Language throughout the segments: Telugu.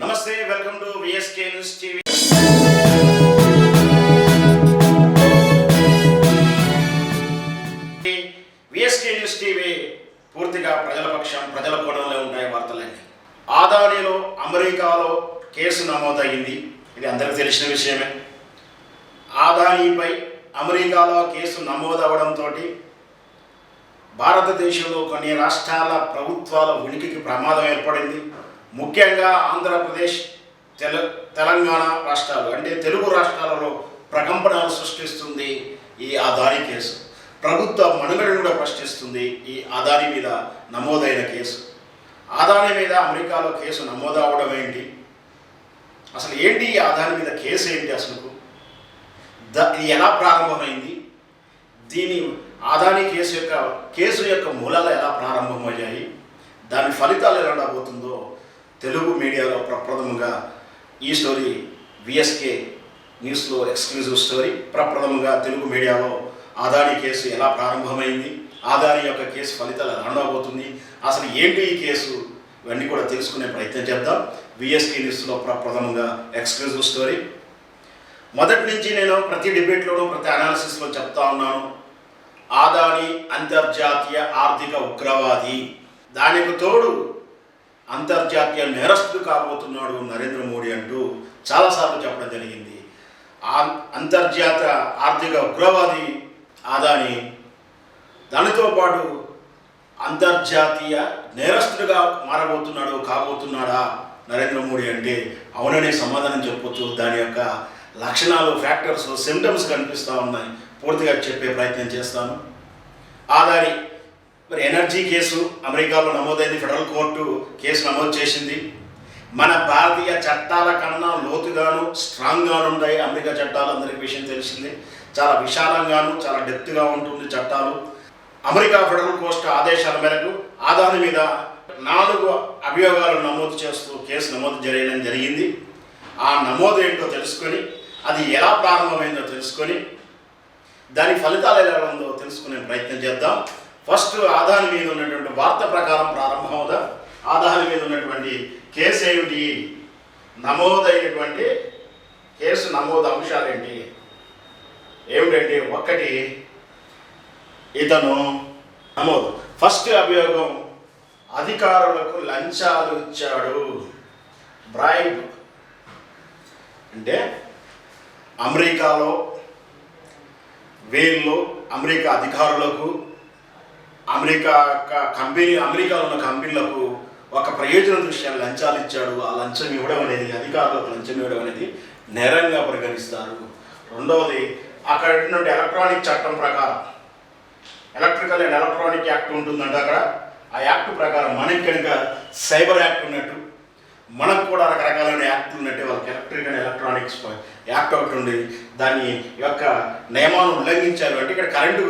నమస్తే welcome to VSK news TV VSK news TV పూర్తిగా ప్రజల పక్షం ప్రజల కోణంలో ఉంటాయి వార్తలన్నీ. ఆదానిలో అమెరికాలో కేసు నమోదయ్యింది. ఇది అందరికీ తెలిసిన విషయమే. ఆదానీపై అమెరికాలో కేసు నమోదవడంతో భారతదేశంలో కొన్ని రాష్ట్రాల ప్రభుత్వాల ఉనికికి ప్రమాదం ఏర్పడింది. ముఖ్యంగా ఆంధ్రప్రదేశ్ తెల తెలంగాణ రాష్ట్రాలు అంటే తెలుగు రాష్ట్రాలలో ప్రకంపనలు సృష్టిస్తుంది ఈ అదాని కేసు. ప్రభుత్వ మనుగడను కూడా ప్రశ్నిస్తుంది ఈ అదాని మీద నమోదైన కేసు. అదాని మీద అమెరికాలో కేసు నమోదు అవడం ఏంటి? అసలు ఏంటి ఈ అదాని మీద కేసు ఏంటి అసలు ద ఇది ఎలా ప్రారంభమైంది? దీని ఆదాని కేసు యొక్క కేసు యొక్క మూలాలు ఎలా ప్రారంభమయ్యాయి? దాని ఫలితాలు ఎలా ఉండబోతుందో తెలుగు మీడియాలో ప్రప్రథమంగా ఈ స్టోరీ విఎస్కే న్యూస్లో ఎక్స్క్లూజివ్ స్టోరీ ప్రప్రథమంగా తెలుగు మీడియాలో ఆదాని కేసు ఎలా ప్రారంభమైంది? ఆదాని యొక్క కేసు ఫలితాలు ఎలా ఉండబోతుంది అసలు ఏంటి ఈ కేసు? ఇవన్నీ కూడా తెలుసుకునే ప్రయత్నం చేద్దాం. విఎస్కే న్యూస్లో ప్రప్రథమంగా ఎక్స్క్లూజివ్ స్టోరీ మొదటి నుంచి నేను ప్రతి డిబేట్లోనూ ప్రతి అనాలిసిస్లో చెప్తా ఉన్నాను. ఆదాని అంతర్జాతీయ ఆర్థిక ఉగ్రవాది. దానికి తోడు అంతర్జాతీయ నేరస్తుడు కాబోతున్నాడు నరేంద్ర మోడీ అంటూ చాలాసార్లు చెప్పడం జరిగింది. ఆ అంతర్జాతీయ ఆర్థిక ఉగ్రవాది ఆదాని దానితో పాటు అంతర్జాతీయ నేరస్తుడిగా మారబోతున్నాడు కాబోతున్నాడా నరేంద్ర మోడీ అంటే అవుననే సమాధానం చెప్పొచ్చు. దాని యొక్క లక్షణాలు ఫ్యాక్టర్స్ సిమ్టమ్స్ కనిపిస్తూ ఉన్నాయి. పూర్తిగా చెప్పే ప్రయత్నం చేస్తాను. ఆదాని మరి ఎనర్జీ కేసు అమెరికాలో నమోదైంది. ఫెడరల్ కోర్టు కేసు నమోదు చేసింది. మన భారతీయ చట్టాల కన్నా లోతుగాను స్ట్రాంగ్గాను ఉంటాయి అమెరికా చట్టాలు. అందరికీ విషయం తెలిసింది. చాలా విశాలంగాను చాలా డెప్త్గా ఉంటుంది చట్టాలు. అమెరికా ఫెడరల్ కోర్టు ఆదేశాల మేరకు ఆదాని మీద నాలుగు అభియోగాలు నమోదు చేస్తూ కేసు నమోదు జరగడం జరిగింది. ఆ నమోదు ఏంటో తెలుసుకొని అది ఎలా ప్రారంభమైందో తెలుసుకొని దాని ఫలితాలు ఎలా ఉందో తెలుసుకునే ప్రయత్నం చేద్దాం. ఫస్ట్ ఆదాని మీద ఉన్నటువంటి వార్త ప్రకారం ప్రారంభమవుదా? ఆదాని మీద ఉన్నటువంటి కేసు ఏమిటి? నమోదైనటువంటి కేసు నమోదు అంశాలు ఏంటి ఏమిటంటే ఒక్కటి ఇతను నమోదు. ఫస్ట్ అభియోగం అధికారులకు లంచాలు ఇచ్చాడు. బ్రైబ్. అంటే అమెరికాలో వీళ్ళు అమెరికా అధికారులకు అమెరికా కంపెనీ అమెరికాలో ఉన్న కంపెనీలకు ఒక ప్రయోజన దృష్ట్యా లంచాలు ఇచ్చాడు. ఆ లంచం ఇవ్వడం అనేది అధికారులకు లంచం ఇవ్వడం అనేది నేరంగా పరిగణిస్తారు. రెండవది అక్కడ ఉన్నటువంటి ఎలక్ట్రానిక్ చట్టం ప్రకారం ఎలక్ట్రికల్ అండ్ ఎలక్ట్రానిక్ యాక్ట్ ఉంటుందంటే అక్కడ. ఆ యాక్ట్ ప్రకారం మనకి కనుక సైబర్ యాక్ట్ ఉన్నట్టు మనకు కూడా రకరకాలైన యాక్ట్లు ఉన్నట్టే వాళ్ళకి ఎలక్ట్రిక్ అండ్ ఎలక్ట్రానిక్స్ యాక్ట్ ఒకటి ఉంది. దాని యొక్క నియమాలను ఉల్లంఘించారు. అంటే ఇక్కడ కరెంటు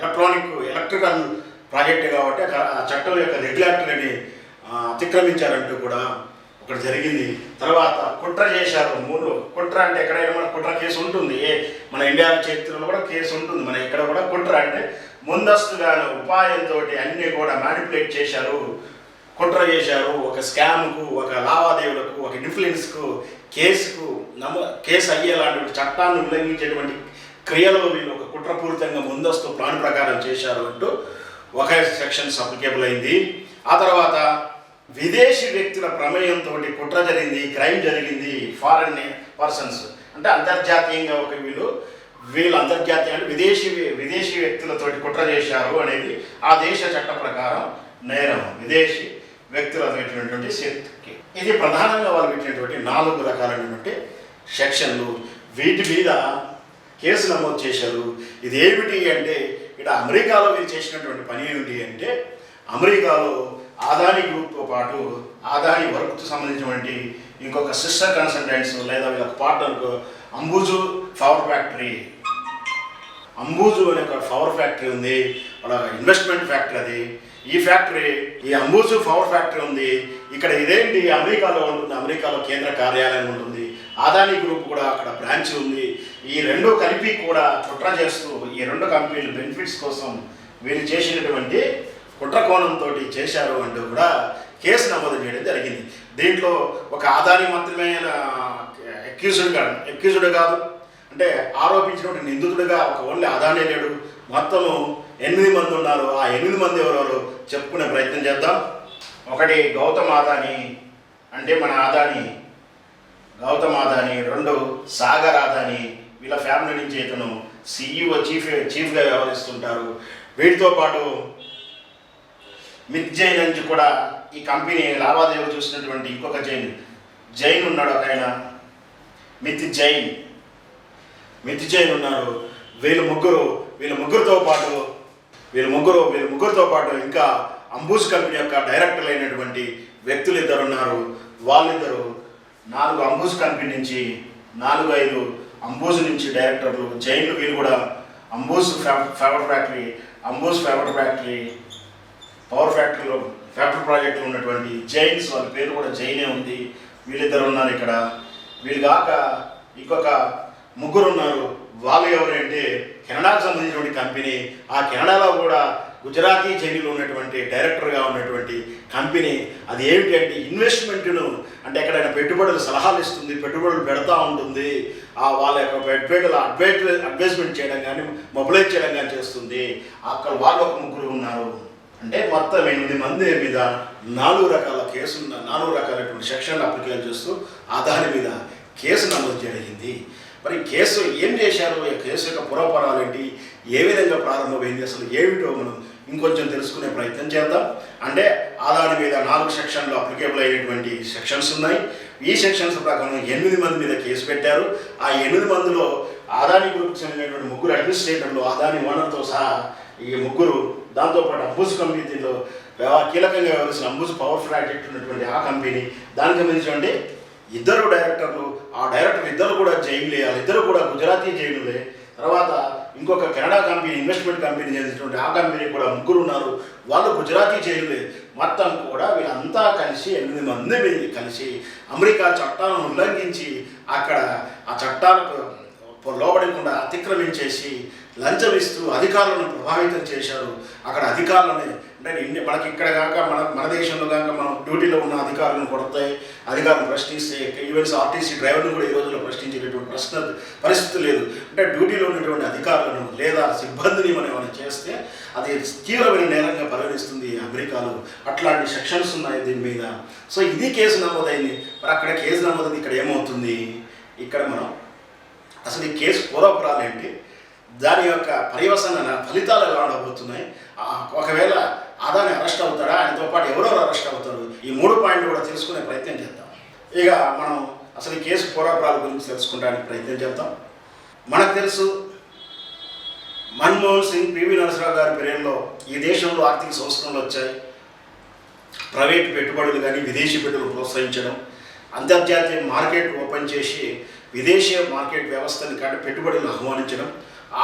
ఎలక్ట్రానిక్ ఎలక్ట్రికల్ ప్రాజెక్ట్ కాబట్టి అక్కడ ఆ చట్టం యొక్క రెగ్యులేటరీని అతిక్రమించారంటూ కూడా ఒకటి జరిగింది. తర్వాత కుట్ర చేశారు మూడు. కుట్ర అంటే ఎక్కడైనా మన కుట్ర కేసు ఉంటుంది. ఏ మన ఇండియా చరిత్రలో కూడా కేసు ఉంటుంది. మన ఇక్కడ కూడా కుట్ర అంటే ముందస్తుగా ఉపాయంతో అన్నీ కూడా మ్యానిపులేట్ చేశారు. కుట్ర చేశారు. ఒక స్కామ్కు ఒక లావాదేవీలకు ఒక ఇన్ఫ్లుయెన్స్కు కేసుకు నమ కేసు అయ్యేలాంటి చట్టాన్ని ఉల్లంఘించేటువంటి క్రియలో వీళ్ళు ఒక కుట్రపూరితంగా ముందస్తు ప్లాన్ ప్రకారం చేశారు అంటూ ఒక సెక్షన్స్ అప్లికేబుల్ అయింది. ఆ తర్వాత విదేశీ వ్యక్తుల ప్రమేయంతో కుట్ర జరిగింది క్రైమ్ జరిగింది ఫారెన్ పర్సన్స్ అంటే అంతర్జాతీయంగా ఒక వీళ్ళు వీళ్ళు అంతర్జాతీయ అంటే విదేశీ విదేశీ వ్యక్తులతోటి కుట్ర చేశారు అనేది ఆ దేశ చట్ట ప్రకారం నేరం. విదేశీ వ్యక్తులతో పెట్టినటువంటి శక్తికి ఇది ప్రధానంగా వాళ్ళు పెట్టినటువంటి నాలుగు రకాలైనటువంటి సెక్షన్లు వీటి మీద కేసు నమోదు చేశారు. ఇది ఏమిటి అంటే ఇక్కడ అమెరికాలో వీళ్ళు చేసినటువంటి పని ఏమిటి అంటే అమెరికాలో ఆదాని గ్రూప్తో పాటు ఆదాని వర్క్కు సంబంధించినటువంటి ఇంకొక సిస్టర్ కన్సల్టెంట్స్ లేదా వీళ్ళ పార్ట్నర్కు అంబుజు పవర్ ఫ్యాక్టరీ. అంబూజు అనే ఒక పవర్ ఫ్యాక్టరీ ఉంది వాళ్ళ ఇన్వెస్ట్మెంట్ ఫ్యాక్టరీ అది. ఈ ఫ్యాక్టరీ ఈ అంబూజు పవర్ ఫ్యాక్టరీ ఉంది. ఇక్కడ ఇదేంటి? అమెరికాలో ఉంటుంది అమెరికాలో కేంద్ర కార్యాలయం ఉంటుంది. ఆదాని గ్రూప్ కూడా అక్కడ బ్రాంచ్ ఉంది. ఈ రెండు కలిపి కూడా కుట్ర చేస్తూ ఈ రెండు కంపెనీలు బెనిఫిట్స్ కోసం వీరు చేసినటువంటి కుట్ర కోణంతో చేశారు అంటూ కూడా కేసు నమోదు చేయడం జరిగింది. దీంట్లో ఒక ఆదాని మాత్రమే ఎక్యూజ్డ్గా ఎక్యూజ్డ్ కాదు. అంటే ఆరోపించినటువంటి నిందితుడుగా ఒక ఓన్లీ ఆదానే లేడు. మొత్తము ఎనిమిది మంది ఉన్నారు. ఆ ఎనిమిది మంది ఎవరెవరు చెప్పుకునే ప్రయత్నం చేద్దాం. ఒకటి గౌతమ్ ఆదాని అంటే మన ఆదాని గౌతమ్ ఆదాని రెండు సాగర్ ఆదాని వీళ్ళ ఫ్యామిలీ నుంచి ఇతను సీఈఓ చీఫ్ చీఫ్గా వ్యవహరిస్తుంటారు. వీటితో పాటు మిత్ జైన్ నుంచి కూడా ఈ కంపెనీ లావాదేవీలు చూసినటువంటి ఇంకొక జైన్. జైన్ ఉన్నాడు ఒక ఆయన. మిత్ జైన్. మిత్ జైన్ ఉన్నారు. వీళ్ళు ముగ్గురు వీళ్ళ ముగ్గురితో పాటు వీళ్ళ ముగ్గురు వీళ్ళ ముగ్గురితో పాటు ఇంకా అంబూజ్ కంపెనీ యొక్క డైరెక్టర్లు అయినటువంటి వ్యక్తులు ఇద్దరు ఉన్నారు. వాళ్ళిద్దరు నాలుగు అంబూజ్ కంపెనీ నుంచి నాలుగు ఐదు అంబోజ్ నుంచి డైరెక్టర్లు జైన్లు వీళ్ళు కూడా అంబోజ్ ఫేవర్ ఫ్యాక్టరీ అంబోజ్ ఫేవర్ ఫ్యాక్టరీ పవర్ ఫ్యాక్టరీలో ఫ్యాక్టరీ ప్రాజెక్టులో ఉన్నటువంటి జైన్స్ వాళ్ళ పేరు కూడా జైనే ఉంది. వీళ్ళిద్దరు ఉన్నారు ఇక్కడ. వీళ్ళు కాక ఇంకొక ముగ్గురు ఉన్నారు. వాళ్ళు ఎవరంటే కెనడాకు సంబంధించినటువంటి కంపెనీ. ఆ కెనడాలో కూడా గుజరాతీ జైలులో ఉన్నటువంటి డైరెక్టర్గా ఉన్నటువంటి కంపెనీ. అది ఏమిటి అంటే ఇన్వెస్ట్మెంట్ను అంటే ఎక్కడైనా పెట్టుబడులు సలహాలు ఇస్తుంది పెట్టుబడులు పెడతా ఉంటుంది ఆ వాళ్ళ యొక్క పెట్టుబడులు అడ్వైట్ అడ్వైజ్మెంట్ చేయడం కానీ మొబిలైజ్ చేయడం కానీ చేస్తుంది. అక్కడ వాళ్ళు ఒక ముగ్గురు ఉన్నారు. అంటే మొత్తం ఎనిమిది మంది మీద నాలుగు రకాల కేసులు నాలుగు రకాలైనటువంటి సెక్షన్లు అప్లికేషన్ చేస్తూ ఆ దాని మీద కేసు నమోదు జరిగింది. మరి కేసు ఏం చేశారు? ఈ కేసు యొక్క పురపరాలు ఏంటి? ఏ విధంగా ప్రారంభమైంది? అసలు ఏమిటో మనం ఇంకొంచెం తెలుసుకునే ప్రయత్నం చేద్దాం. అంటే ఆదాని మీద నాలుగు సెక్షన్లు అప్లికేబుల్ అయ్యేటువంటి సెక్షన్స్ ఉన్నాయి. ఈ సెక్షన్స్ ప్రకారం ఎనిమిది మంది మీద కేసు పెట్టారు. ఆ ఎనిమిది మందిలో ఆదాని గ్రూప్కి చెందినటువంటి ముగ్గురు అడ్మినిస్ట్రేటర్లు ఆదాని ఓనర్తో సహా ఈ ముగ్గురు దాంతోపాటు అంబుజ్ కంపెనీలో కీలకంగా వ్యవహరిస్తున్న అంబుజ్ పవర్ ప్రాజెక్ట్ ఉన్నటువంటి ఆ కంపెనీ దానికి సంబంధించినటువంటి ఇద్దరు డైరెక్టర్లు ఆ డైరెక్టర్ ఇద్దరు కూడా జైలులే వాళ్ళిద్దరు కూడా గుజరాతీ జైలులే. తర్వాత ఇంకొక కెనడా కంపెనీ ఇన్వెస్ట్మెంట్ కంపెనీ చేసినటువంటి ఆ కంపెనీ కూడా ముగ్గురు ఉన్నారు వాళ్ళు గుజరాతీ చేయలేదు మొత్తం కూడా వీళ్ళంతా కలిసి ఎనిమిది మంది మీద కలిసి అమెరికా చట్టాలను ఉల్లంఘించి అక్కడ ఆ చట్టాలకు లోబడకుండా అతిక్రమించేసి లంచం ఇస్తూ అధికారులను ప్రభావితం చేశారు. అక్కడ అధికారులని అంటే ఇన్ని మనకి ఇక్కడ కాక మన మన దేశంలో కాక మనం డ్యూటీలో ఉన్న అధికారులను కొడతాయి అధికారులను ప్రశ్నిస్తే ఈవెన్స్ ఆర్టీసీ డ్రైవర్ను కూడా ఈ రోజుల్లో ప్రశ్నించేటటువంటి ప్రశ్న పరిస్థితి లేదు. అంటే డ్యూటీలో ఉన్నటువంటి అధికారులను లేదా సిబ్బందిని మనం ఏమైనా చేస్తే అది తీవ్రమైన నేరంగా పరిగణిస్తుంది అమెరికాలో. అట్లాంటి సెక్షన్స్ ఉన్నాయి దీని మీద. సో ఇది కేసు నమోదైంది. మరి అక్కడ కేసు నమోదైంది ఇక్కడ ఏమవుతుంది? ఇక్కడ మనం అసలు ఈ కేసు పూర్వపురాలు ఏంటి దాని యొక్క పర్యవసన ఫలితాలు ఎలా ఉండబోతున్నాయి? ఒకవేళ అదాని అరెస్ట్ అవుతాడా? ఆయనతో పాటు ఎవరెవరు అరెస్ట్ అవుతారు? ఈ మూడు పాయింట్లు కూడా తెలుసుకునే ప్రయత్నం చేద్దాం. ఇక మనం అసలు ఈ కేసు పోరాటాల గురించి తెలుసుకోవడానికి ప్రయత్నం చేద్దాం. మనకు తెలుసు మన్మోహన్ సింగ్ పివి నరసరావు గారి పీరియడ్లో ఈ దేశంలో ఆర్థిక సంస్కరణలు వచ్చాయి. ప్రైవేట్ పెట్టుబడులు కానీ విదేశీ పెట్టుబడులు ప్రోత్సహించడం అంతర్జాతీయ మార్కెట్ ఓపెన్ చేసి విదేశీ మార్కెట్ వ్యవస్థని కానీ పెట్టుబడులను ఆహ్వానించడం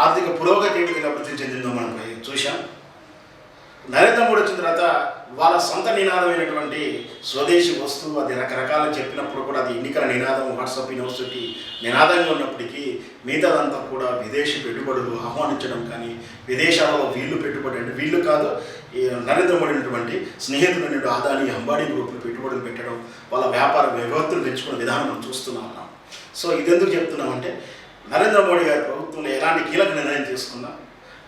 ఆర్థిక పురోగతి ఏ విధంగా అభివృద్ధి చెందిందో మనం చూశాం. నరేంద్ర మోడీ వచ్చిన తర్వాత వాళ్ళ సొంత నినాదమైనటువంటి స్వదేశీ వస్తువు అది రకరకాలు చెప్పినప్పుడు కూడా అది ఎన్నికల నినాదం వాట్సాప్ యూనివర్సిటీ నినాదంగా ఉన్నప్పటికీ మిగతాదంతా కూడా విదేశీ పెట్టుబడులు ఆహ్వానించడం కానీ విదేశాలలో వీళ్ళు పెట్టుబడి అంటే వీళ్ళు కాదు నరేంద్ర మోడీ ఉన్నటువంటి స్నేహితుడైన ఆదాని అంబానీ గ్రూపులు పెట్టుబడులు పెట్టడం వాళ్ళ వ్యాపార వ్యవస్థలు పెంచుకునే విధానం మనం చూస్తున్నాం సో ఇది ఎందుకు చెప్తున్నామంటే నరేంద్ర మోడీ గారి ప్రభుత్వంలో ఎలాంటి కీలక నిర్ణయం తీసుకున్నా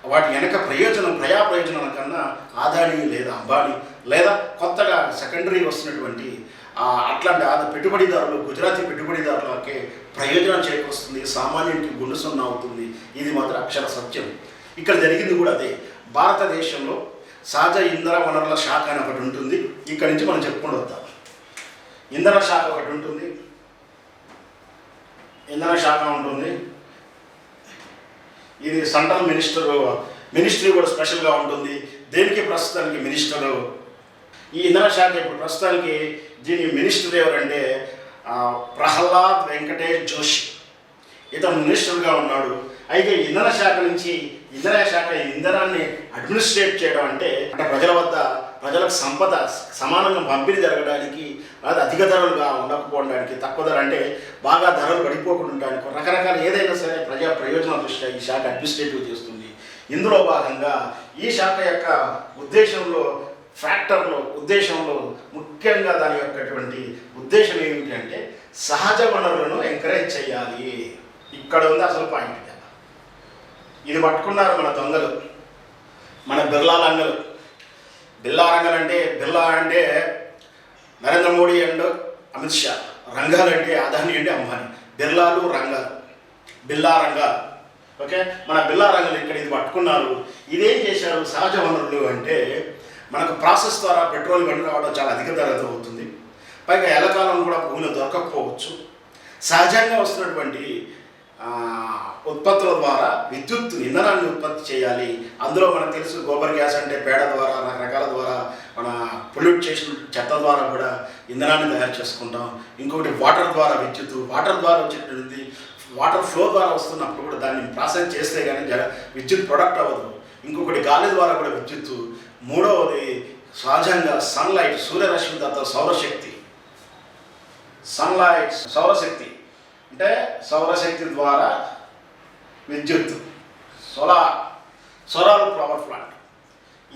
వాటి వెనక ప్రయోజనం ప్రయా ప్రయోజనం కన్నా ఆదాని లేదా అంబానీ లేదా కొత్తగా సెకండరీ వస్తున్నటువంటి అట్లాంటి ఆద పెట్టుబడిదారులు గుజరాతీ పెట్టుబడిదారులకే ప్రయోజనం చేకూరుస్తుంది సామాన్యునికి గుండు సున్నా అవుతుంది. ఇది మాత్రం అక్షర సత్యం. ఇక్కడ జరిగింది కూడా అదే. భారతదేశంలో సహజ ఇంధన వనరుల శాఖ అని ఒకటి ఉంటుంది. ఇక్కడి నుంచి మనం చెప్పుకుంటూ వద్దాం. ఇంధన శాఖ ఒకటి ఉంటుంది. ఇంధన శాఖ ఉంటుంది. ఇది సెంట్రల్ మినిస్టర్ మినిస్ట్రీ కూడా స్పెషల్గా ఉంటుంది. దేనికి ప్రస్తుతానికి మినిస్టరు? ఈ ఇంధన శాఖ ఇప్పుడు ప్రస్తుతానికి దీని మినిస్టర్ ఎవరంటే ప్రహ్లాద్ వెంకటేష్ జోషి. ఇతను మినిస్టర్గా ఉన్నాడు. అయితే ఇంధన శాఖ నుంచి ఇంధన శాఖ ఇంధనాన్ని అడ్మినిస్ట్రేట్ చేయడం అంటే అంటే ప్రజల వద్ద ప్రజలకు సంపద సమానంగా పంపిణీ జరగడానికి అది అధిక ధరలుగా ఉండకపోవడానికి తక్కువ ధర అంటే బాగా ధరలు పడిపోకుండా ఉండడానికి రకరకాల ఏదైనా సరే ప్రజా ప్రయోజనాల దృష్ట్యా ఈ శాఖ అడ్మినిస్ట్రేటివ్ చేస్తుంది. ఇందులో భాగంగా ఈ శాఖ యొక్క ఉద్దేశంలో ఫ్యాక్టర్లో ఉద్దేశంలో ముఖ్యంగా దాని యొక్కటువంటి ఉద్దేశం ఏమిటి అంటే సహజ వనరులను ఎంకరేజ్ చేయాలి. ఇక్కడ ఉంది అసలు పాయింట్ ఇది పట్టుకున్నారు మన దొంగలు మన బిర్లా రంగలు బిర్లా రంగలు అంటే బిర్లా అంటే నరేంద్ర మోడీ అండ్ అమిత్ షా. రంగాలు అంటే అదాని అంటే అంబానీ. బిర్లాలు రంగాలు. బిర్లా రంగాలు. ఓకే? మన బిర్లా రంగులు ఇక్కడ ఇది పట్టుకున్నారు. ఇదేం చేశారు? సహజ వనరులు అంటే మనకు ప్రాసెస్ ద్వారా పెట్రోల్ బండి రావడం చాలా అధిక ధరతో అవుతుంది. పైగా ఎలకాలం కూడా భూమిలో దొరకకపోవచ్చు. సహజంగా వస్తున్నటువంటి ఉత్పత్తుల ద్వారా విద్యుత్ ఇంధనాన్ని ఉత్పత్తి చేయాలి. అందులో మనకు తెలుసు గోబర్ గ్యాస్ అంటే పేడ ద్వారా రకరకాల ద్వారా మన పొల్యూట్ చేసిన చెత్త ద్వారా కూడా ఇంధనాన్ని తయారు చేసుకుంటాం. ఇంకొకటి వాటర్ ద్వారా విద్యుత్ వాటర్ ద్వారా వచ్చేటువంటి వాటర్ ఫ్లో ద్వారా వస్తున్నప్పుడు కూడా దాన్ని ప్రాసెస్ చేస్తే కానీ విద్యుత్ ప్రొడక్ట్ అవ్వదు. ఇంకొకటి గాలి ద్వారా కూడా విద్యుత్ మూడవది సహజంగా సన్లైట్ సూర్యరశ్మి తర్వాత సౌరశక్తి. సన్లైట్ సౌరశక్తి. అంటే సౌరశక్తి ద్వారా విద్యుత్ సోలార్ సోలార్ పవర్ ప్లాంట్.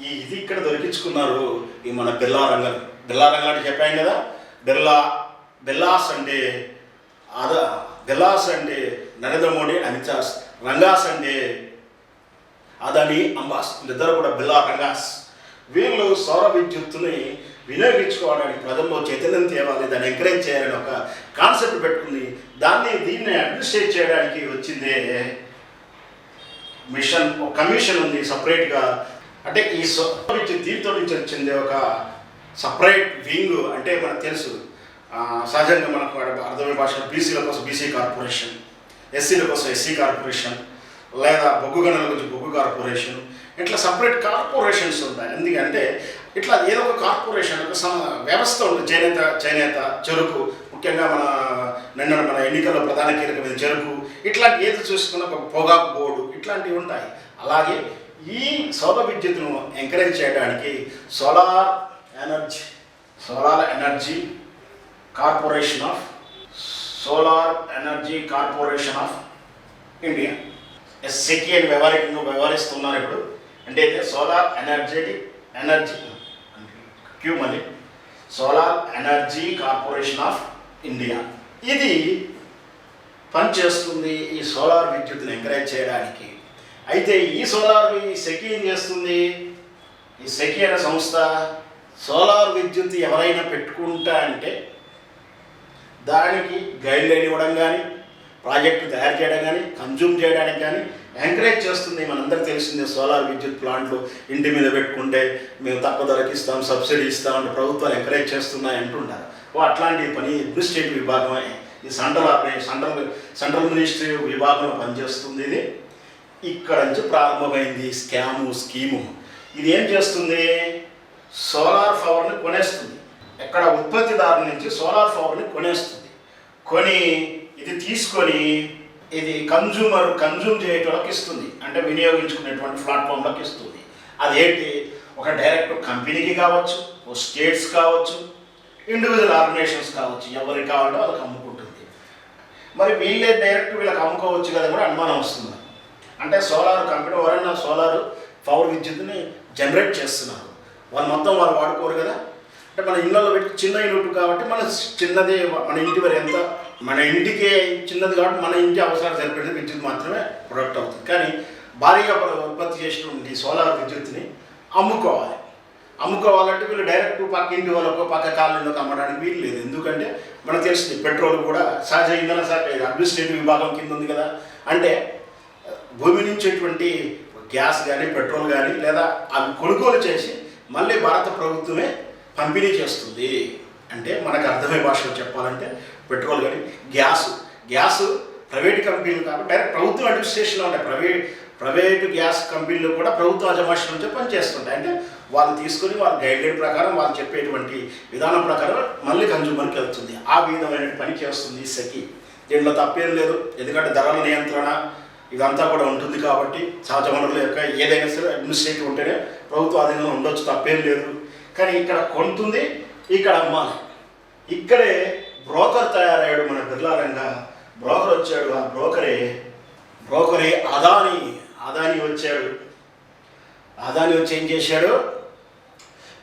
ఈ ఇది ఇక్కడ దొరికించుకున్నారు ఈ మన బిర్లా రంగం బిర్లా రంగం అంటే చెప్పాం కదా. బిర్లా బిర్లాస్ అంటే అద బిర్లాస్ అంటే నరేంద్ర మోడీ అమిత్ షా రంగాస్ అంటే అదని అంబాస్ వీళ్ళిద్దరు కూడా బిర్లా రంగాస్. వీళ్ళు సౌర విద్యుత్తుని వినియోగించుకోవడానికి ప్రజల్లో చైతన్యం తేవాలి దాన్ని ఎంకరేజ్ చేయాలని ఒక కాన్సెప్ట్ పెట్టుకుని దాన్ని దీన్ని అడ్మినిస్ట్రేట్ చేయడానికి వచ్చిందే మిషన్ ఒక కమిషన్ ఉంది సపరేట్గా అంటే ఈ సౌర విద్యుత్ దీంతో నుంచి వచ్చింది ఒక సపరేట్ వింగ్ అంటే మనకు తెలుసు. సహజంగా మనకు అర్థమయ్యే భాషలో బీసీల కోసం బీసీ కార్పొరేషన్ ఎస్సీల కోసం ఎస్సీ కార్పొరేషన్ లేదా బొగ్గు గనుల గురించి బొగ్గు కార్పొరేషన్ ఇట్లా సపరేట్ కార్పొరేషన్స్ ఉంటాయి. ఎందుకంటే ఇట్లా ఏదో ఒక కార్పొరేషన్ ఒక వ్యవస్థ ఉంది. చేనేత చేనేత చెరుకు ముఖ్యంగా మన నిన్న మన ఎన్నికల్లో ప్రధాన కీలకమైన చెరుకు ఇట్లాంటి ఏది చూసుకున్న ఒక పొగాకు బోర్డు ఇట్లాంటివి ఉంటాయి. అలాగే ఈ సౌర విద్యుత్ను ఎంకరేజ్ చేయడానికి solar energy solar energy corporation of solar energy corporation of India. SECI అని వ్యవహారికంగా వ్యవహరిస్తున్నారు ఇప్పుడు. అంటే అయితే solar energetic energy Q solar energy corporation of India ఇది పనిచేస్తుంది ఈ సోలార్ విద్యుత్ని ఎంకరేజ్ చేయడానికి. అయితే ఈ సోలార్ ఈ సెకి ఏం చేస్తుంది? ఈ సెకి అనే సంస్థ సోలార్ విద్యుత్ ఎవరైనా పెట్టుకుంటా అంటే దానికి గైడ్ లైన్ ఇవ్వడం కానీ ప్రాజెక్టు తయారు చేయడం కానీ కన్జ్యూమ్ చేయడానికి కానీ ఎంకరేజ్ చేస్తుంది మనందరికీ తెలిసిందే సోలార్ విద్యుత్ ప్లాంట్లు ఇంటి మీద పెట్టుకుంటే మేము తక్కువ ధరకి ఇస్తాం సబ్సిడీ ఇస్తాం అంటే ప్రభుత్వాలు ఎంకరేజ్ చేస్తున్నాయి అంటుంటారు ఓ అట్లాంటి పని అడ్మినిస్ట్రేటివ్ విభాగమే. ఈ central operation central central ministry విభాగంలో పనిచేస్తుంది ఇది. ఇక్కడ నుంచి ప్రారంభమైంది స్కాము స్కీము. ఇది ఏం చేస్తుంది? సోలార్ పవర్ని కొనేస్తుంది. ఎక్కడ ఉత్పత్తిదారు నుంచి సోలార్ పవర్ని కొనేస్తుంది. కొని ఇది తీసుకొని ఇది కన్జ్యూమర్ కన్జ్యూమ్ చేయటోళ్ళకి ఇస్తుంది. అంటే వినియోగించుకునేటువంటి ప్లాట్ఫామ్లకు ఇస్తుంది. అదేంటి ఒక డైరెక్ట్ కంపెనీకి కావచ్చు ఓ స్టేట్స్ కావచ్చు ఇండివిజువల్ ఆర్గనైజేషన్స్ కావచ్చు ఎవరికి కావాలంటే వాళ్ళకి అమ్ముకుంటుంది. మరి వీళ్ళే డైరెక్ట్ వీళ్ళకి అమ్ముకోవచ్చు కదా కూడా అనుమానం వస్తుంది. అంటే సోలార్ కంపెనీ ఎవరైనా సోలార్ పవర్ విద్యుత్ని జనరేట్ చేస్తున్నారు. వాళ్ళు మొత్తం వాళ్ళు వాడుకోరు కదా. అంటే మన ఇళ్ళలో పెట్టి చిన్న యూనిట్ కాబట్టి మన చిన్నది మన ఇంటి వరకు ఎంత? మన ఇంటికే చిన్నది కాబట్టి మన ఇంటి అవసరాలు సరిపడే విద్యుత్ మాత్రమే ప్రొడక్ట్ అవుతుంది. కానీ భారీగా ఉత్పత్తి చేసినటువంటి సోలార్ విద్యుత్ని అమ్ముకోవాలి. అమ్ముకోవాలంటే వీళ్ళు డైరెక్ట్ పక్క ఇంటి వాళ్ళకో పక్క కాలనీలోకి అమ్మడానికి వీలు లేదు. ఎందుకంటే మనకు తెలిసింది పెట్రోల్ కూడా సహజ ఇంధన శాఖ అడ్మినిస్ట్రేటివ్ విభాగం కింద ఉంది కదా. అంటే భూమి నుంచేటువంటి గ్యాస్ కానీ పెట్రోల్ కానీ లేదా అవి కొనుగోలు చేసి మళ్ళీ భారత ప్రభుత్వమే పంపిణీ చేస్తుంది అంటే మనకు అర్థమయ్యే భాషలో చెప్పాలంటే పెట్రోల్ కానీ గ్యాస్. గ్యాస్ ప్రైవేట్ కంపెనీలు కాబట్టి డైరెక్ట్ ప్రభుత్వ అడ్మినిస్ట్రేషన్లో ఉంటాయి ప్రైవేట్ ప్రైవేటు గ్యాస్ కంపెనీలు కూడా ప్రభుత్వ అజమాషం నుంచి పనిచేస్తుంటాయి. అంటే వాళ్ళు తీసుకొని వాళ్ళ గైడ్లైన్ ప్రకారం వాళ్ళు చెప్పేటువంటి విధానం ప్రకారం మళ్ళీ కన్జ్యూమర్కి వెళ్తుంది. ఆ విధమైన పని చేస్తుంది సఖి దీంట్లో తప్పేం లేదు. ఎందుకంటే ధరల నియంత్రణ ఇదంతా కూడా ఉంటుంది కాబట్టి సహజ వనరుల యొక్క ఏదైనా సరే అడ్మినిస్ట్రేటివ్ ఉంటేనే ప్రభుత్వ ఆధీనంలో ఉండొచ్చు. తప్పేం లేదు. కానీ ఇక్కడ కొంటుంది ఇక్కడ అమ్మాలి. ఇక్కడే బ్రోకర్ తయారయ్యాడు మన బిర్లారంగా. బ్రోకర్ వచ్చాడు ఆ బ్రోకరే బ్రోకరే అదాని అదాని వచ్చాడు. అదాని వచ్చి ఏం చేశాడు?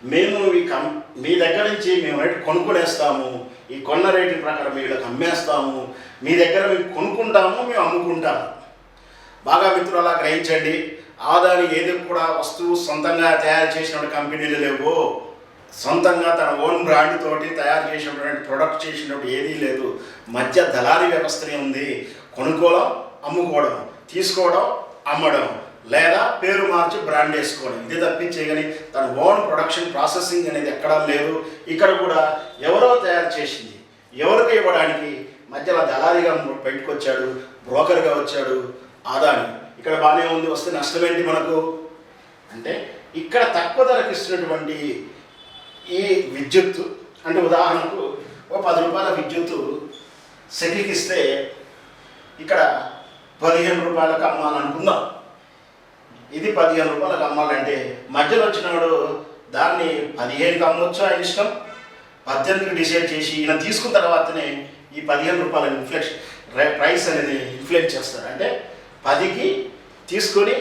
మేము ఈ కం మీ దగ్గర నుంచి మేము రేటు కొనుక్కునేస్తాము. ఈ కొన్న రేటు ప్రకారం వీళ్ళకి అమ్మేస్తాము. మీ దగ్గర మేము కొనుక్కుంటాము మేము అమ్ముకుంటాము. బాగా మిత్రులు అలా గ్రహించండి. ఆదాని ఏది కూడా వస్తువు సొంతంగా తయారు చేసినటువంటి కంపెనీలు లేవు. సొంతంగా తన ఓన్ బ్రాండ్ తోటి తయారు చేసినటువంటి ప్రొడక్ట్ చేసినప్పుడు ఏదీ లేదు. మధ్య దళారీ వ్యవస్థనే ఉంది. కొనుక్కోవడం అమ్ముకోవడం తీసుకోవడం అమ్మడం లేదా పేరు మార్చి బ్రాండ్ వేసుకోవడం. ఇది తప్పించే కానీ తన ఓన్ ప్రొడక్షన్ ప్రాసెసింగ్ అనేది ఎక్కడా లేదు. ఇక్కడ కూడా ఎవరో తయారు చేసింది. ఎవరికి ఇవ్వడానికి మధ్యలో దళారీగా పెట్టుకొచ్చాడు బ్రోకర్గా వచ్చాడు ఆదాని. ఇక్కడ బాగానే ఉంది వస్తే నష్టం ఏంటి మనకు? అంటే ఇక్కడ తక్కువ ధరకు ఇస్తున్నటువంటి ఈ విద్యుత్తు అంటే ఉదాహరణకు ఒక పది రూపాయల విద్యుత్తు సెటికి ఇస్తే ఇక్కడ పదిహేను రూపాయలకు అమ్మాలనుకుందాం. ఇది పదిహేను రూపాయలకు అమ్మాలంటే మధ్యలో వచ్చినవాడు దాన్ని పదిహేనుకి అమ్మొచ్చు ఆయన ఇష్టం? పద్దెనిమిదికి డిసైడ్ చేసి ఈయన తీసుకున్న తర్వాతనే ఈ పదిహేను రూపాయల ఇన్ఫ్లేషన్ ప్రైస్ అనేది ఇన్ఫ్లుయెన్స్ చేస్తారు. అంటే పదికి తీసుకొని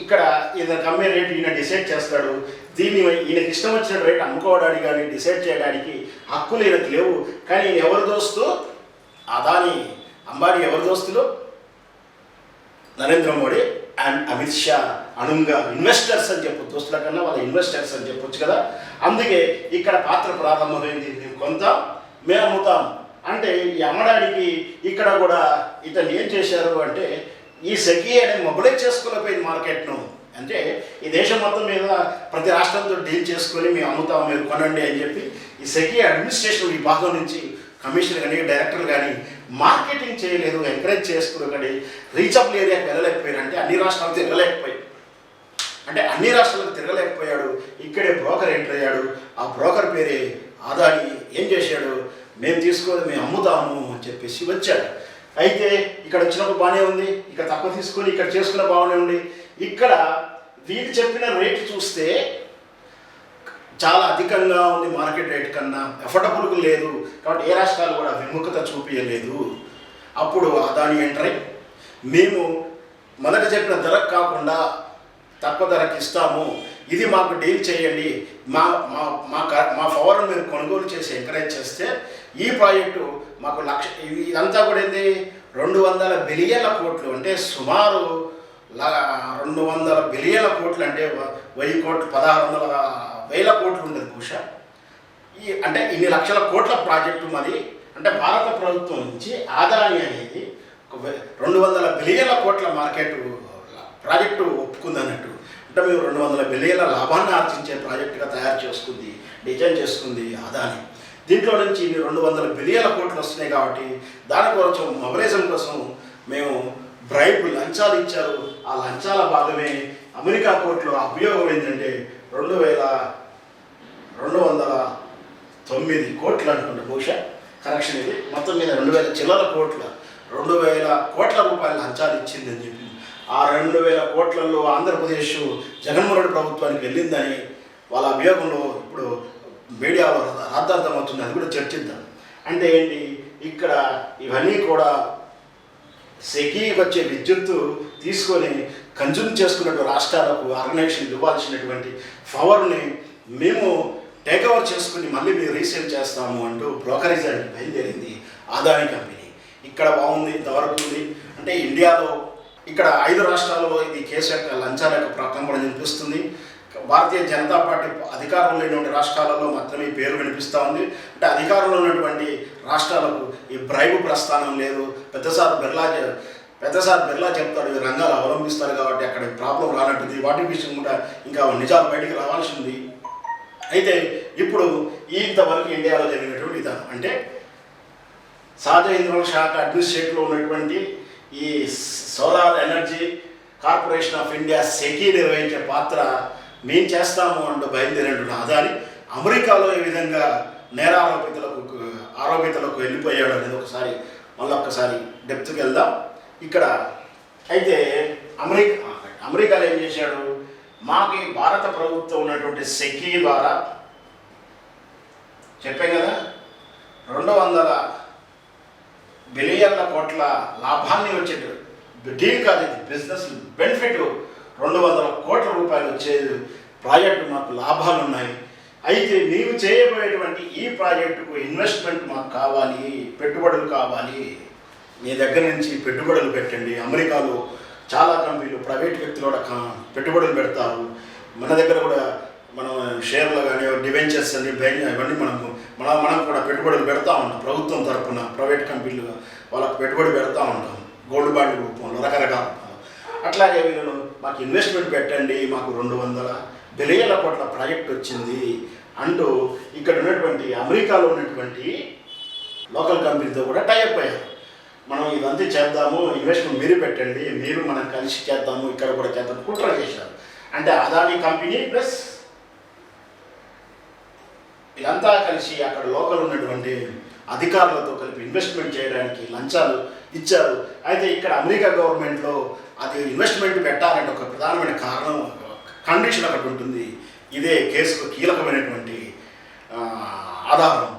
ఇక్కడ ఈయన కమ్మే రేటు ఈయన డిసైడ్ చేస్తాడు. దీన్ని ఈయనకి ఇష్టం వచ్చిన రేట్ అమ్ముకోవడానికి కానీ డిసైడ్ చేయడానికి హక్కులు ఈయనకు లేవు. కానీ ఈయన ఎవరి దోస్తు? అదాని అంబానీ ఎవరి దోస్తులు? నరేంద్ర మోడీ అండ్ అమిత్ షా అనుంగా ఇన్వెస్టర్స్ అని చెప్పు దోస్తుల కన్నా వాళ్ళ ఇన్వెస్టర్స్ అని చెప్పొచ్చు కదా. అందుకే ఇక్కడ పాత్ర ప్రారంభమైంది. మేము కొంత మేము అమ్ముతాం. అంటే ఈ అమ్మడానికి ఇక్కడ కూడా ఇతను ఏం చేశారు అంటే ఈ సఖీ అనేది మొబిలైజ్ చేసుకోలేకపోయింది మార్కెట్ను. అంటే ఈ దేశం మొత్తం మీద ప్రతి రాష్ట్రంతో డీల్ చేసుకొని మేము అమ్ముతాం మీరు కొనండి అని చెప్పి ఈ సెకీ అడ్మినిస్ట్రేషన్ ఈ భాగం నుంచి కమిషనర్ కానీ డైరెక్టర్ కానీ మార్కెటింగ్ చేయలేదు ఎంకరేజ్ చేసుకుని కానీ రీచబుల్ ఏరియాకి వెళ్ళలేకపోయారు అంటే అన్ని రాష్ట్రాలకు తిరగలేకపోయాయి. అంటే అన్ని రాష్ట్రాలకు తిరగలేకపోయాడు. ఇక్కడే బ్రోకర్ ఎంటర్ అయ్యాడు. ఆ బ్రోకర్ పేరే ఆదాని. ఏం చేశాడు? మేము తీసుకో మేము అమ్ముతాము అని చెప్పేసి వచ్చాడు. అయితే ఇక్కడ వచ్చినప్పుడు బాగానే ఉంది ఇక్కడ తక్కువ తీసుకొని ఇక్కడ చేసుకున్న బాగానే ఉంది. ఇక్కడ వీళ్ళు చెప్పిన రేట్ చూస్తే చాలా అధికంగా ఉంది మార్కెట్ రేట్ కన్నా ఎఫర్డబుల్ లేదు. కాబట్టి ఏ రాష్ట్రాలు కూడా విముఖత చూపించలేదు అప్పుడు అదాని ఎంటర్. మేము మొదట చెప్పిన ధరకు కాకుండా తక్కువ ధరకు ఇస్తాము. ఇది మాకు డీల్ చేయండి. మా మా మా క- మా మీరు కొనుగోలు చేసి ఎంకరేజ్ చేస్తే ఈ ప్రాజెక్టు మాకు లక్ష ఇదంతా కూడా ఏంది? రెండు వందల బిలియన్ల కోట్లు. అంటే సుమారు రెండు వందల బిలియన్ల కోట్లు అంటే వెయ్యి కోట్లు పదహారు వందల వేల కోట్లు ఉండేది బహుశా. ఈ అంటే ఇన్ని లక్షల కోట్ల ప్రాజెక్టు మరి అంటే భారత ప్రభుత్వం నుంచి ఆదాని అనేది ఒక రెండు వందల బిలియన్ల కోట్ల మార్కెట్ ప్రాజెక్టు ఒప్పుకుందన్నట్టు. అంటే మేము రెండు వందల బిలియన్ల లాభాన్ని ఆర్జించే ప్రాజెక్టుగా తయారు చేసుకుంది డిజైన్ చేసుకుంది ఆదాని దీంట్లో నుంచి ఇన్ని రెండు వందల బిలియన్ల కోట్లు వస్తున్నాయి కాబట్టి దాని కోసం మొబిలైజం కోసం మేము బ్రైబ్ లంచాలు ఇచ్చారు. ఆ లంచాల భాగమే అమెరికా కోర్టులో అభియోగం ఏంటంటే రెండు వేల రెండు వందల తొమ్మిది కోట్లు అనుకుంటా బహుశా కరెక్షన్ ఇది. మొత్తం మీద రెండు వేల చిల్లర కోట్ల రెండు వేల కోట్ల రూపాయలు లంచాలు ఇచ్చింది అని చెప్పి. ఆ రెండు వేల కోట్లలో ఆంధ్రప్రదేశ్ జగన్మోహన్ ప్రభుత్వానికి వెళ్ళిందని వాళ్ళ అభియోగంలో ఇప్పుడు మీడియాలో రాద్ధార్థం అవుతుంది అది కూడా చర్చిద్దాం. అంటే ఏంటి ఇక్కడ ఇవన్నీ కూడా సెకీ వచ్చే విద్యుత్తు తీసుకొని కన్జ్యూమ్ చేసుకున్నటువంటి రాష్ట్రాలకు ఆర్గనైజేషన్ ఇవ్వాల్సినటువంటి పవర్ని మేము టేక్ ఓవర్ చేసుకుని మళ్ళీ మేము రీసేల్ చేస్తాము అంటూ బ్రోకరేజ్ బ్రోకరేజానికి బయలుదేరింది ఆదాని కంపెనీ. ఇక్కడ బాగుంది ఇంతవరకు ఉంది. అంటే ఇండియాలో ఇక్కడ ఐదు రాష్ట్రాల్లో ఇది కేసు యొక్క లంచాల యొక్క ప్రకంపన వినిపిస్తుంది భారతీయ జనతా పార్టీ అధికారంలో లేనటువంటి రాష్ట్రాలలో మాత్రమే పేరు వినిపిస్తూ ఉంది. అంటే అధికారంలో ఉన్నటువంటి రాష్ట్రాలకు ఈ బ్రైబు ప్రస్థానం లేదు. పెద్దసారి బిర్లా పెద్దసార్ పెద్దసారి బిర్లా చెప్తాడు ఈ రంగాలు అవలంబిస్తారు కాబట్టి అక్కడ ప్రాబ్లం రానట్టుంది. వాటి విషయం కూడా ఇంకా నిజాలు బయటికి రావాల్సి ఉంది. అయితే ఇప్పుడు ఈ ఇంతవరకు ఇండియాలో జరిగినటువంటి విధానం అంటే సహజ ఇంధనాల శాఖ అడ్మినిస్ట్రేటివ్లో ఉన్నటువంటి ఈ solar energy corporation of India SECI నిర్వహించే పాత్ర మేము చేస్తాము అంటూ బయలుదేరినటువంటి అదాని అమెరికాలో ఏ విధంగా నేరారోపితులకు ఆరోపితులకు వెళ్ళిపోయాడు అనేది ఒకసారి మళ్ళీ ఒక్కసారి డెప్త్కి వెళ్దాం. ఇక్కడ అయితే అమెరికా అమెరికాలో ఏం చేశాడు? మాకు ఈ భారత ప్రభుత్వం ఉన్నటువంటి సెకీ ద్వారా చెప్పాం కదా రెండు వందల బిలియన్ల కోట్ల లాభాన్ని వచ్చేటట్టు డీల్ కాదు బిజినెస్ బెనిఫిట్. రెండు వందల కోట్ల రూపాయలు వచ్చే ప్రాజెక్టు మాకు లాభాలు ఉన్నాయి అయితే నీవు చేయబోయేటువంటి ఈ ప్రాజెక్టుకు ఇన్వెస్ట్మెంట్ మాకు కావాలి పెట్టుబడులు కావాలి. మీ దగ్గర నుంచి పెట్టుబడులు పెట్టండి. అమెరికాలో చాలా కంపెనీలు ప్రైవేట్ వ్యక్తులు కూడా పెట్టుబడులు పెడతారు. మన దగ్గర కూడా మనం షేర్లు కానీ డివెంచర్స్ అని బెంచ్ ఇవన్నీ మనం మన మనం కూడా పెట్టుబడులు పెడతా ఉంటాం. ప్రభుత్వం తరఫున ప్రైవేట్ కంపెనీలు వాళ్ళకి పెట్టుబడి పెడతా ఉంటాం. గోల్డ్ బాండ్ రూపంలో రకరకాల అట్లాగే వీళ్ళు మాకు ఇన్వెస్ట్మెంట్ పెట్టండి మాకు రెండు వందల బిలియన్ల కోట్ల ప్రాజెక్ట్ వచ్చింది అంటూ ఇక్కడ ఉన్నటువంటి అమెరికాలో ఉన్నటువంటి లోకల్ కంపెనీతో కూడా టైఅప్ అయ్యారు. మనం ఇదంతా చేద్దాము ఇన్వెస్ట్మెంట్ మీరు పెట్టండి మీరు మనం కలిసి చేద్దాము ఇక్కడ కూడా చేద్దాం కుట్ర చేశారు. అంటే అదాని కంపెనీ ప్లస్ ఇదంతా కలిసి అక్కడ లోకల్ ఉన్నటువంటి అధికారులతో కలిపి ఇన్వెస్ట్మెంట్ చేయడానికి లంచాలు ఇచ్చారు. అయితే ఇక్కడ అమెరికా గవర్నమెంట్లో అది ఇన్వెస్ట్మెంట్ పెట్టాలంటే ఒక ప్రధానమైన కారణం కండిషన్ ఒకటి ఉంటుంది. ఇదే కేసుకు కీలకమైనటువంటి ఆధారం.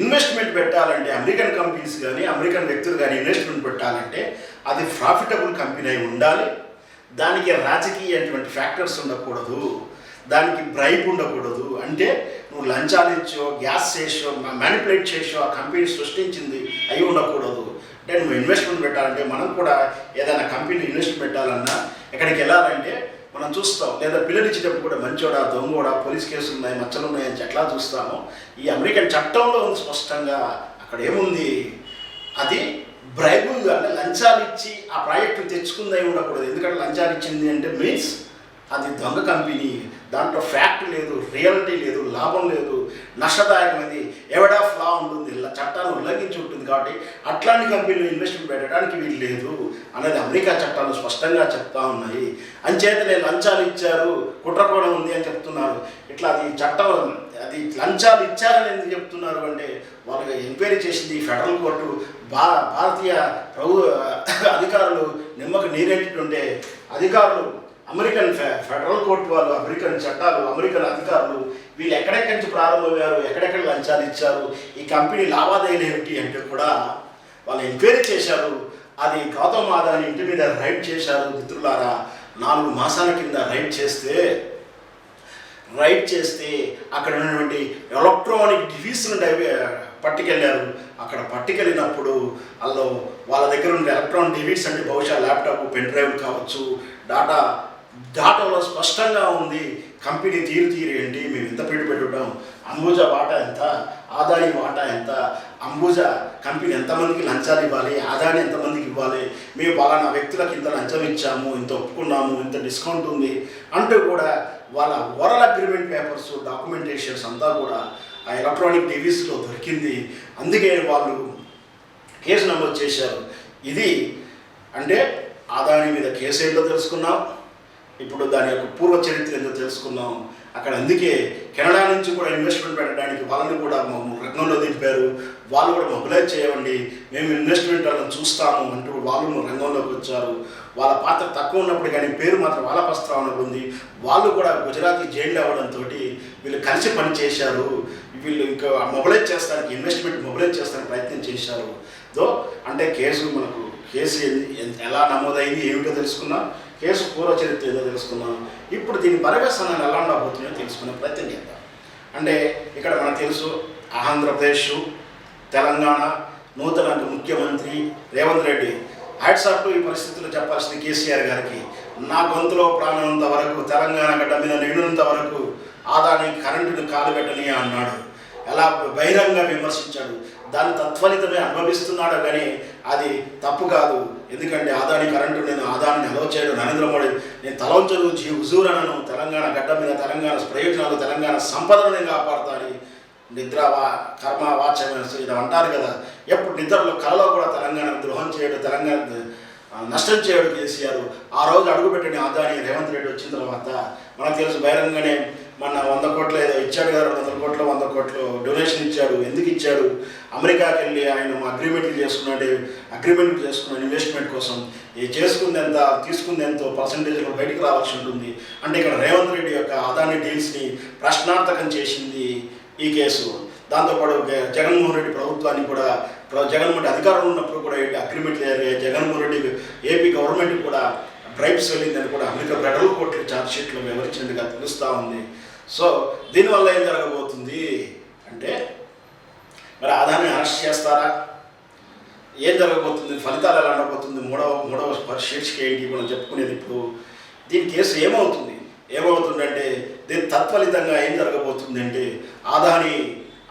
ఇన్వెస్ట్మెంట్ పెట్టాలంటే అమెరికన్ కంపెనీస్ కానీ అమెరికన్ వ్యక్తులు కానీ ఇన్వెస్ట్మెంట్ పెట్టాలంటే అది ప్రాఫిటబుల్ కంపెనీ అయి ఉండాలి. దానికి రాజకీయటువంటి ఫ్యాక్టర్స్ ఉండకూడదు. దానికి బ్రైబ్ ఉండకూడదు. అంటే నువ్వు లంచాలు ఇచ్చో గ్యాస్ చేసో మ్యానిపులేట్ చేసో ఆ కంపెనీ సృష్టించింది అయి ఉండకూడదు. అంటే నువ్వు ఇన్వెస్ట్మెంట్ పెట్టాలంటే మనం కూడా ఏదైనా కంపెనీ ఇన్వెస్ట్ పెట్టాలన్నా ఎక్కడికి వెళ్ళాలంటే మనం చూస్తాం. లేదా పిల్లలు ఇచ్చేటప్పుడు కూడా మంచోడా దొంగోడా పోలీస్ కేసులు ఉన్నాయి మచ్చలు ఉన్నాయని ఎట్లా చూస్తామో. ఈ అమెరికన్ చట్టంలో ఉంది స్పష్టంగా అక్కడ ఏముంది? అది బ్రైబుల్ అంటే లంచాలు ఇచ్చి ఆ ప్రాజెక్టు తెచ్చుకుందే ఉండకూడదు. ఎందుకంటే లంచాలు ఇచ్చింది అంటే మీన్స్ అది దొంగ కంపెనీ దాంట్లో ఫ్యాక్ట్ లేదు రియాలిటీ లేదు లాభం లేదు నష్టదాయకమైంది ఎవడ్ ఆఫ్ లా ఉంటుంది ఇలా చట్టాన్ని ఉల్లంఘించి ఉంటుంది కాబట్టి అట్లాంటి కంపెనీలు ఇన్వెస్ట్మెంట్ పెట్టడానికి వీలు లేదు అనేది అమెరికా చట్టాలు స్పష్టంగా చెప్తా ఉన్నాయి. అంచేతనే లంచాలు ఇచ్చారు కుట్ర కూడా ఉంది అని చెప్తున్నారు. ఇట్లా అది చట్టం అది లంచాలు ఇచ్చారని ఎందుకు చెప్తున్నారు అంటే వాళ్ళకి ఎంక్వైరీ చేసింది ఫెడరల్ కోర్టు. భా భారతీయ ప్రభు అధికారులు నిమ్మకు నీరెట్టుంటే అధికారులు అమెరికన్ ఫె- ఫెడరల్ కోర్టు వాళ్ళు అమెరికన్ చట్టాలు అమెరికన్ అధికారులు వీళ్ళు ఎక్కడెక్కడి నుంచి ప్రారంభమయ్యారు ఎక్కడెక్కడ లంచాలు ఇచ్చారు ఈ కంపెనీ లావాదేవీలు ఏమిటి అంటే కూడా వాళ్ళు ఎంక్వైరీ చేశారు. అది గౌతమ్ ఆదాని ఇంటి మీద రైడ్ చేశారు మిత్రులారా. నాలుగు మాసాల కింద రైడ్ చేస్తే రైడ్ చేస్తే అక్కడ ఉన్నటువంటి ఎలక్ట్రానిక్ డివీస్ను డైవే పట్టుకెళ్ళారు. అక్కడ పట్టుకెళ్ళినప్పుడు వాళ్ళు వాళ్ళ దగ్గర ఉన్న ఎలక్ట్రానిక్ డివీస్ అంటే బహుశా ల్యాప్టాప్ పెన్ డ్రైవ్ కావచ్చు డాటా డాటాలో స్పష్టంగా ఉంది. కంపెనీ తీరు తీరు ఏంటి? మేము ఎంత పెట్టుబడి పెట్టాం అంబుజా వాటా ఎంత? ఆదాయం వాటా ఎంత? అంబుజా కంపెనీ ఎంతమందికి లంచాలు ఇవ్వాలి? ఆదాయం ఎంతమందికి ఇవ్వాలి? మేము పలానా వ్యక్తులకు ఇంత లంచం ఇచ్చాము ఇంత ఒప్పుకున్నాము ఇంత డిస్కౌంట్ ఉంది అంటూ కూడా వాళ్ళ ఓరల్ అగ్రిమెంట్ పేపర్స్ డాక్యుమెంటేషన్స్ అంతా కూడా ఆ ఎలక్ట్రానిక్ డివీస్లో దొరికింది. అందుకే వాళ్ళు కేసు నమోదు చేశారు. ఇది అంటే ఆదాయం మీద కేసు ఏంటో తెలుసుకున్నాం. ఇప్పుడు దాని యొక్క పూర్వ చరిత్ర ఎంతో తెలుసుకున్నాం అక్కడ అందుకే కెనడా నుంచి కూడా ఇన్వెస్ట్మెంట్ పెట్టడానికి వాళ్ళని కూడా మా రంగంలో దింపారు. వాళ్ళు కూడా మొబిలైజ్ చేయండి మేము ఇన్వెస్ట్మెంట్ వాళ్ళని చూస్తాము అంటూ వాళ్ళు రంగంలోకి వచ్చారు. వాళ్ళ పాత్ర తక్కువ ఉన్నప్పుడు కానీ పేరు మాత్రం వాళ్ళ ప్రస్తావన ఉంది. వాళ్ళు కూడా గుజరాతీ జైళ్ళు అవ్వడంతో వీళ్ళు కలిసి పని చేశారు. వీళ్ళు ఇంకా మొబిలైజ్ చేస్తానికి ఇన్వెస్ట్మెంట్ మొబిలైజ్ చేస్తానికి ప్రయత్నం చేశారు. దో అంటే కేసు మనకు కేసు ఎలా నమోదైంది ఏమిటో తెలుసుకున్నాం కేసు పూర్వ చరిత్ర ఏదో తెలుసుకున్నాం ఇప్పుడు దీని పర్యవసనాలు ఎలా ఉండబోతున్నాయో తెలుసుకునే ప్రయత్నం చేద్దాం. అంటే ఇక్కడ మనకు తెలుసు ఆంధ్రప్రదేశ్ తెలంగాణ నూతన ముఖ్యమంత్రి రేవంత్ రెడ్డి. హ్యాట్సాప్ ఈ పరిస్థితుల్లో చెప్పాల్సిన కేసీఆర్ గారికి. నా గొంతులో ప్రాణం వరకు తెలంగాణ గడ్డ మీద నిండినంత వరకు ఆదాని కరెంటును కాలుగట్టని అన్నాడు. ఎలా బహిరంగ విమర్శించాడు. దాని తత్ఫలితమే అనుభవిస్తున్నాడు కానీ అది తప్పు కాదు. ఎందుకంటే ఆదాని కరెంటు నేను ఆదాన్ని అలవ చేయడం నరేంద్ర మోడీ నేను తలవంచను జీ హుజూరనను తెలంగాణ గడ్డ మీద తెలంగాణ ప్రయోజనాలు తెలంగాణ సంపదను నేను కాపాడుతాను నిద్ర వా కర్మ వాచ్యమైన ఇది అంటారు కదా. ఎప్పుడు నిద్రలో కళలో కూడా తెలంగాణ ద్రోహం చేయడం తెలంగాణ నష్టం చేయడం కేసీఆర్ ఆ రోజు అడుగుపెట్టిన ఆదాని రేవంత్ రెడ్డి వచ్చిన తర్వాత మనకు తెలుసు బహిరంగనే మన వంద కోట్లు ఏదో ఇచ్చాడు కదా రెండు వందల కోట్లు వంద కోట్లు డొనేషన్ ఇచ్చాడు ఎందుకు ఇచ్చాడు? అమెరికాకి వెళ్ళి ఆయన అగ్రిమెంట్లు చేసుకున్నాడు అగ్రిమెంట్ చేసుకున్నాడు ఇన్వెస్ట్మెంట్ కోసం. ఈ చేసుకుంది ఎంత తీసుకుంది ఎంతో పర్సంటేజ్లో బయటకు రావాల్సి ఉంటుంది. అంటే ఇక్కడ రేవంత్ రెడ్డి యొక్క అదాని డీల్స్ని ప్రశ్నార్థకం చేసింది ఈ కేసు. దాంతోపాటు జగన్మోహన్ రెడ్డి ప్రభుత్వాన్ని కూడా జగన్మోహన్ రెడ్డి అధికారంలో ఉన్నప్పుడు కూడా అగ్రిమెంట్ అగ్రిమెంట్లు జరిగాయి జగన్మోహన్ రెడ్డి ఏపీ గవర్నమెంట్ కూడా బ్రైబ్స్ వెళ్ళిందని కూడా అమెరికా ఫెడరల్ కోర్టు ఛార్జ్ షీట్లో వివరించినట్టుగా తెలుస్తూ ఉంది. సో దీనివల్ల ఏం జరగబోతుంది అంటే మరి ఆదాన్ని అరెస్ట్ చేస్తారా? ఏం జరగబోతుంది? ఫలితాలు ఎలా ఉండబోతుంది? మూడవ మూడవ శీర్షిక ఏంటి? మనం చెప్పుకునేది ఇప్పుడు. దీని కేసు ఏమవుతుంది? ఏమవుతుందంటే దీని తత్ఫలితంగా ఏం జరగబోతుంది అంటే ఆదాని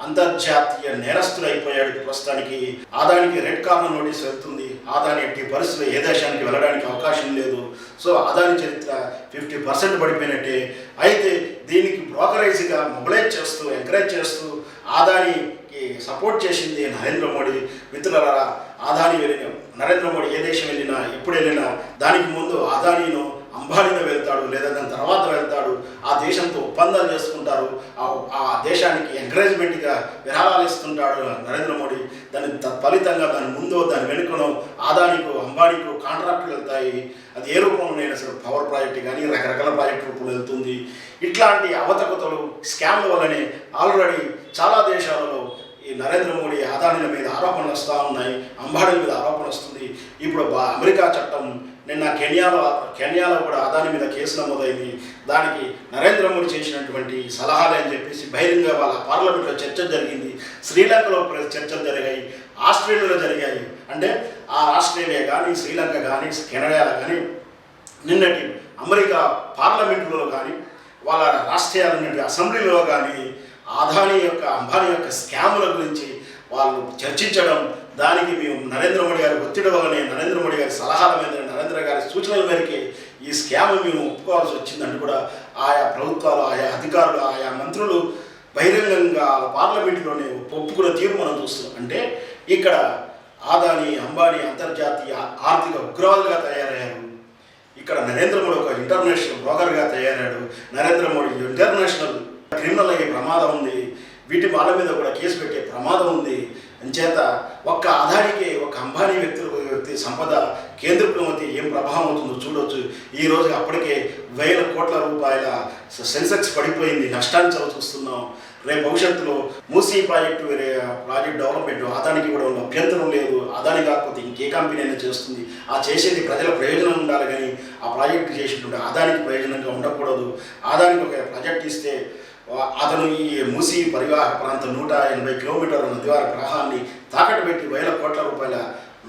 అంతర్జాతీయ నేరస్తుడు అయిపోయాడు ప్రస్తుతానికి. ఆదానికి రెడ్ కార్నర్ నోటీస్ వెళ్తుంది. ఆదాని ఎట్టి పరిస్థితుల్లో ఏ దేశానికి వెళ్ళడానికి అవకాశం లేదు. సో ఆదాని చరిత్ర ఫిఫ్టీ పర్సెంట్ పడిపోయినట్టే. అయితే దీనికి బ్రోకరేజ్గా మొబలైజ్ చేస్తూ ఎంకరేజ్ చేస్తూ ఆదానికి సపోర్ట్ చేసింది నరేంద్ర మోడీ. మిత్రులరా ఆదాని వెళ్ళిన నరేంద్ర మోడీ ఏ దేశం వెళ్ళినా ఎప్పుడు వెళ్ళినా దానికి ముందు ఆదానీను అంబానీలో వెళ్తాడు లేదా దాని తర్వాత వెళ్తాడు ఆ దేశంతో ఒప్పందాలు చేసుకుంటారు ఆ- దేశానికి ఎంకరేజ్మెంట్గా విరాళాలు ఇస్తుంటాడు నరేంద్ర మోడీ. దాని ఫలితంగా దాని ముందో దాని వెనుకనో ఆదానికు అంబానీకు కాంట్రాక్టులు వెళ్తాయి. అది ఏ రూపంలోనే అసలు పవర్ ప్రాజెక్ట్ కానీ రకరకాల ప్రాజెక్ట్ రూపంలో వెళ్తుంది. ఇట్లాంటి అవతకతలు స్కామ్ల వల్లనే ఆల్రెడీ చాలా దేశాలలో ఈ నరేంద్ర మోడీ ఆదానీల మీద ఆరోపణలు వస్తూ ఉన్నాయి అంబానీల మీద ఆరోపణలు వస్తుంది. ఇప్పుడు బా- అమెరికా చట్టం నిన్న కెన్యాలో కెన్యాలో కూడా అదాని మీద కేసు నమోదైంది. దానికి నరేంద్ర మోడీ చేసినటువంటి సలహాలు అని చెప్పేసి బహిరంగ వాళ్ళ పార్లమెంట్లో చర్చ జరిగింది. శ్రీలంకలో చర్చలు జరిగాయి. ఆస్ట్రేలియాలో జరిగాయి. అంటే ఆ ఆస్ట్రేలియా కానీ శ్రీలంక కానీ కెనడాలో కానీ నిన్నటి అమెరికా పార్లమెంటులో కానీ వాళ్ళ రాష్ట్రీయాలన్నటి అసెంబ్లీలో కానీ ఆదాని యొక్క అంబానీ యొక్క స్కాముల గురించి వాళ్ళు చర్చించడం దానికి మేము నరేంద్ర మోడీ గారి ఒత్తిడి వల్లనే నరేంద్ర మోడీ గారి సలహాల మీద నరేంద్ర గారి సూచనల మేరకే ఈ స్కామ్ మేము ఒప్పుకోవాల్సి వచ్చిందంటే కూడా ఆయా ప్రభుత్వాలు ఆయా అధికారులు ఆయా మంత్రులు బహిరంగంగా పార్లమెంటులోనే ఒప్పుకున్న తీరు మనం చూస్తున్నాం. అంటే ఇక్కడ ఆదాని అంబానీ అంతర్జాతీయ ఆర్థిక ఉగ్రవాదులుగా తయారయ్యారు. ఇక్కడ నరేంద్ర మోడీ ఒక ఇంటర్నేషనల్ బ్రోకర్గా తయారాడు నరేంద్ర మోడీ ఇంటర్నేషనల్ క్రిమినల్ అయ్యే ప్రమాదం ఉంది. వీటి వాళ్ళ మీద కూడా కేసు పెట్టే ప్రమాదం ఉంది. అంచేత ఒక్క ఆదానికి ఒక అంబానీ వ్యక్తుల వ్యక్తి సంపద కేంద్రీకృతమైతే ఏం ప్రభావం అవుతుందో చూడవచ్చు ఈ రోజు అప్పటికే వేల కోట్ల రూపాయల సెన్సెక్స్ పడిపోయింది. నష్టాన్ని చవి చూస్తున్నాం రేపు భవిష్యత్తులో మూసీ ప్రాజెక్టు వేరే ప్రాజెక్ట్ డెవలప్మెంట్ అదానికి కూడా ఉన్న అభ్యంతరం లేదు. అదాని కాకపోతే ఇంకే కంపెనీ అయినా చేస్తుంది. ఆ చేసేది ప్రజల ప్రయోజనం ఉండాలి కానీ ఆ ప్రాజెక్టు చేసినటువంటి ఆదానికి ప్రయోజనంగా ఉండకూడదు. ఆదానికి ఒక ప్రాజెక్ట్ ఇస్తే అతను ఈ మూసి పరివాహక ప్రాంతం నూట ఎనభై కిలోమీటర్ల నదివార ప్రవాహాన్ని తాకట్టు పెట్టి వేల కోట్ల రూపాయల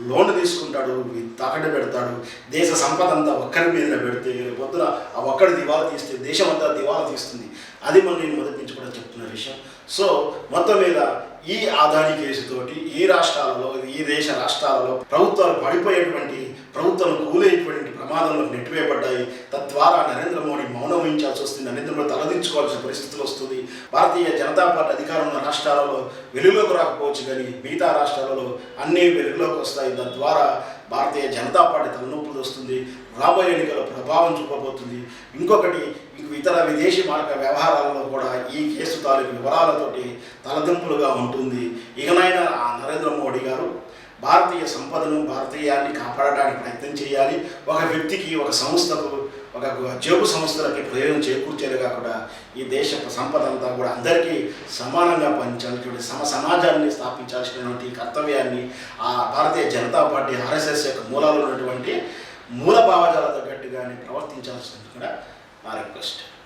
లోన్ తీసుకుంటాడు తాకట్టు పెడతాడు. దేశ సంపద అంతా ఒక్కరి మీద పెడితే పొద్దున ఆ ఒక్కడి దివాలా తీస్తే దేశం అంతా దివాలా తీస్తుంది. అది మనం నేను మొదటి నుంచి కూడా చెప్తున్న విషయం. సో మొత్తం మీద ఈ ఆదాని కేసుతోటి ఈ రాష్ట్రాలలో ఈ దేశ రాష్ట్రాలలో ప్రభుత్వాలు పడిపోయేటువంటి ప్రభుత్వం కూలేటువంటి ప్రమాదంలో నెట్టివేయబడ్డాయి. తద్వారా నరేంద్ర మోడీ మౌనం వహించాల్సి వస్తుంది నరేంద్ర మోడీ తలదించుకోవాల్సిన పరిస్థితులు వస్తుంది. భారతీయ జనతా పార్టీ అధికారం ఉన్న రాష్ట్రాలలో వెలుగులోకి రాకపోవచ్చు కానీ మిగతా రాష్ట్రాలలో అన్నీ వెలుగులోకి వస్తాయి. తద్వారా భారతీయ జనతా పార్టీ తలనొప్పులు వస్తుంది రాబోయే ఎన్నికల ప్రభావం చూపబోతుంది. ఇంకొకటి ఇతర విదేశీ మార్గ వ్యవహారాలలో కూడా ఈ కేసు తాలూకు వివరాలతోటి తలదింపులుగా ఉంటుంది. ఇకనైనా ఆ నరేంద్ర మోడీ గారు భారతీయ సంపదను భారతీయాన్ని కాపాడడానికి ప్రయత్నం చేయాలి. ఒక వ్యక్తికి ఒక సంస్థకు ఒక జేబు సంస్థలకి ప్రయోజనం చేకూర్చేది కూడా ఈ దేశ సంపద అంతా కూడా అందరికీ సమానంగా పంచాల్సినటువంటి సమ సమాజాన్ని స్థాపించాల్సినటువంటి కర్తవ్యాన్ని ఆ భారతీయ జనతా పార్టీ ఆర్ఎస్ఎస్ యొక్క మూలాలు ఉన్నటువంటి మూల భావజాలతో గట్టిగానే ప్రవర్తించాల్సింది కూడా నా రిక్వెస్ట్